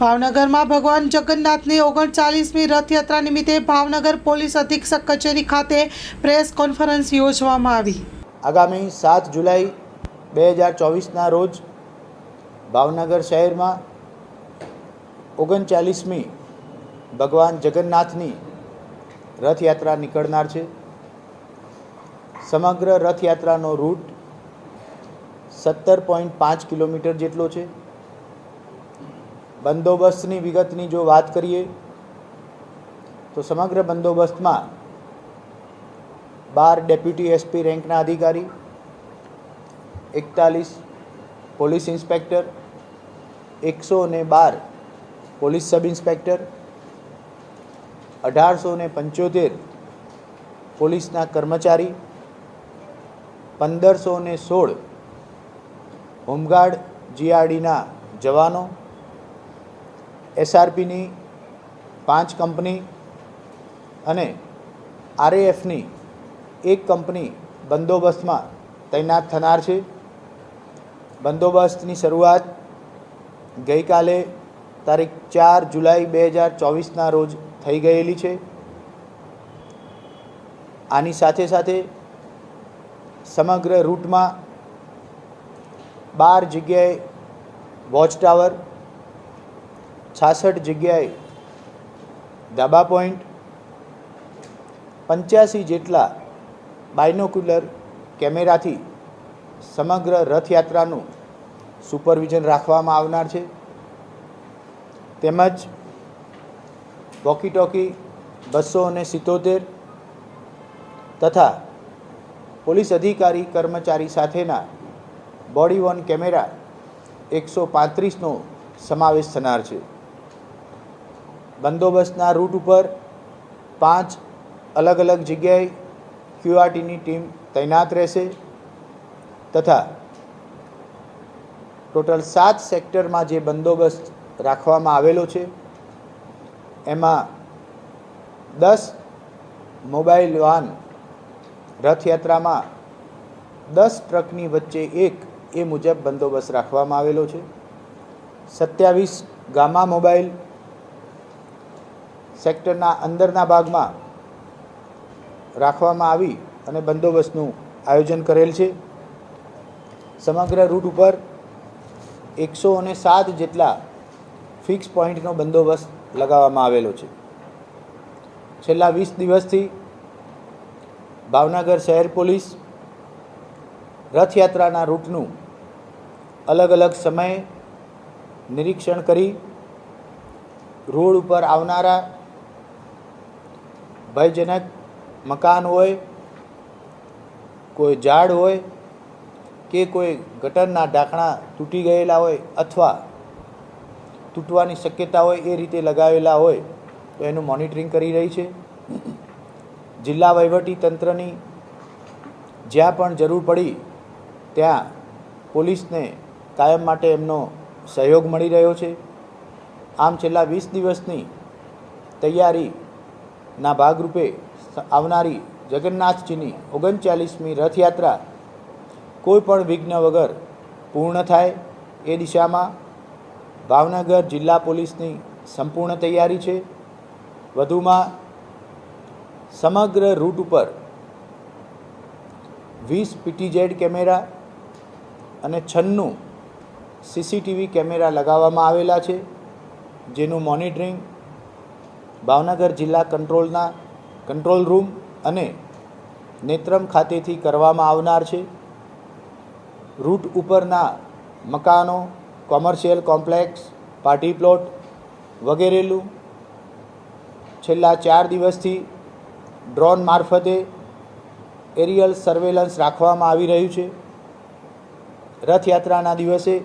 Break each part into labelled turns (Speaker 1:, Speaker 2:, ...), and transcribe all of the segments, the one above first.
Speaker 1: ભાવનગરમાં ભગવાન જગન્નાથની ઓગણચાલીસમી રથયાત્રા નિમિત્તે ભાવનગર પોલીસ અધિક્ષક કચેરી ખાતે પ્રેસ કોન્ફરન્સ યોજવામાં આવી.
Speaker 2: આગામી સાત જુલાઈ બે હજાર ચોવીસના રોજ ભાવનગર શહેરમાં ઓગણચાલીસમી ભગવાન જગન્નાથની રથયાત્રા નીકળનાર છે. સમગ્ર રથયાત્રાનો રૂટ સત્તર પોઈન્ટ પાંચ કિલોમીટર જેટલો છે. બંદોબસ્તની વિગતની જો વાત કરીએ, તો સમગ્ર બંદોબસ્તમાં બાર ડેપ્યુટી એસપી રેન્કના અધિકારી, એકતાલીસ પોલીસ ઇન્સ્પેક્ટર, એકસો ને બાર પોલીસ સબ ઇન્સ્પેક્ટર, અઢારસો ને પંચોતેર પોલીસના કર્મચારી, પંદરસો ને સોળ હોમગાર્ડ, જીઆરડીના જવાનો એસઆરપીની પાંચ કંપની અને આરએએફની એક કંપની બંદોબસ્તમાં તૈનાત થનાર છે. બંદોબસ્તની શરૂઆત ગઈકાલે તારીખ ચાર જુલાઈ બે હજાર ચોવીસના રોજ થઈ ગયેલી છે. આની સાથે સાથે સમગ્ર રૂટમાં બાર જગ્યાએ વોચ ટાવર છાસઠ જગ્યાએ ધાબા પોઈન્ટ, પંચ્યાસી જેટલા બાયનોક્યુલર કેમેરાથી સમગ્ર રથયાત્રાનું સુપરવિઝન રાખવામાં આવનાર છે. તેમજ વોકી ટોકી બસો અને સિત્તોતેર તથા પોલીસ અધિકારી કર્મચારી સાથેના બોડી વોન કેમેરા એકસો પાંત્રીસનો સમાવેશ થનાર છે. બંદોબસ્તના રૂટ ઉપર પાંચ અલગ અલગ જગ્યાએ ક્યુઆરટીની ટીમ તૈનાત રહેશે તથા ટોટલ સાત સેક્ટરમાં જે બંદોબસ્ત રાખવામાં આવેલો છે, એમાં દસ મોબાઈલ વાન રથયાત્રામાં દસ ટ્રકની વચ્ચે એક એ મુજબ બંદોબસ્ત રાખવામાં આવેલો છે, સત્યાવીસ ગામા મોબાઈલ સેક્ટરના અંદરના ભાગમાં રાખવામાં આવી અને બંદોબસ્તનું આયોજન કરેલ છે. સમગ્ર રૂટ ઉપર એકસો અને સાત જેટલા ફિક્સ પોઈન્ટનો બંદોબસ્ત લગાવવામાં આવેલો છે. છેલ્લા વીસ દિવસથી ભાવનગર શહેર પોલીસ રથયાત્રાના રૂટનું અલગ અલગ સમયે નિરીક્ષણ કરી રોડ ઉપર આવનારા ભયજનક મકાન હોય, કોઈ ઝાડ હોય કે કોઈ ગટરના ઢાંકણા તૂટી ગયેલા હોય અથવા તૂટવાની શક્યતા હોય એ રીતે લગાવેલા હોય, તો એનું મોનિટરિંગ કરી રહી છે. જિલ્લા વહીવટી તંત્રની જ્યાં પણ જરૂર પડી, ત્યાં પોલીસને કાયમ માટે એમનો સહયોગ મળી રહ્યો છે. આમ છેલ્લા વીસ દિવસની તૈયારીના ભાગરૂપે આવનારી જગન્નાથજીની ઓગણચાલીસમી રથયાત્રા કોઈ પણ વિઘ્ન વગર પૂર્ણ થાય એ દિશામાં ભાવનગર જિલ્લા પોલીસની સંપૂર્ણ તૈયારી છે. વધુમાં સમગ્ર રૂટ ઉપર વીસ પીટીઝેડ કેમેરા અને છન્નું સીસીટીવી કેમેરા લગાવવામાં આવેલા છે, જેનું મોનિટરિંગ ભાવનગર જિલ્લા કંટ્રોલના કંટ્રોલ રૂમ અને નેત્રમ ખાતેથી કરવામાં આવનાર છે. રૂટ ઉપરના મકાનો, કોમર્શિયલ કોમ્પ્લેક્સ, પાર્ટી પ્લોટ વગેરેલું છેલ્લા ચાર દિવસથી ડ્રોન મારફતે એરિયલ સર્વેલન્સ રાખવામાં આવી રહ્યું છે. રથયાત્રાના દિવસે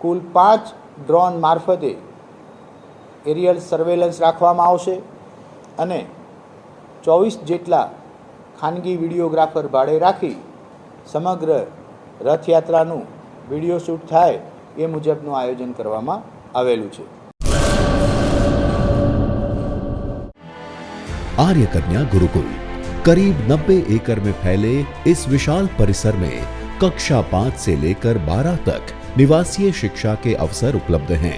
Speaker 2: કુલ પાંચ ડ્રોન મારફતે એરિયલ સર્વેલન્સ રાખવામાં આવશે અને ચોવીસ જેટલા ખાનગી વિડીયોગ્રાફર ભાડે રાખી સમગ્ર રથયાત્રાનું વિડીયો શૂટ થાય એ મુજબનું આયોજન કરવામાં આવેલું છે
Speaker 3: आर्य कन्या गुरुकुल करीब 90 एकड़ में फैले इस विशाल परिसर में कक्षा पाँच से लेकर बारह तक निवासीय शिक्षा के अवसर उपलब्ध हैं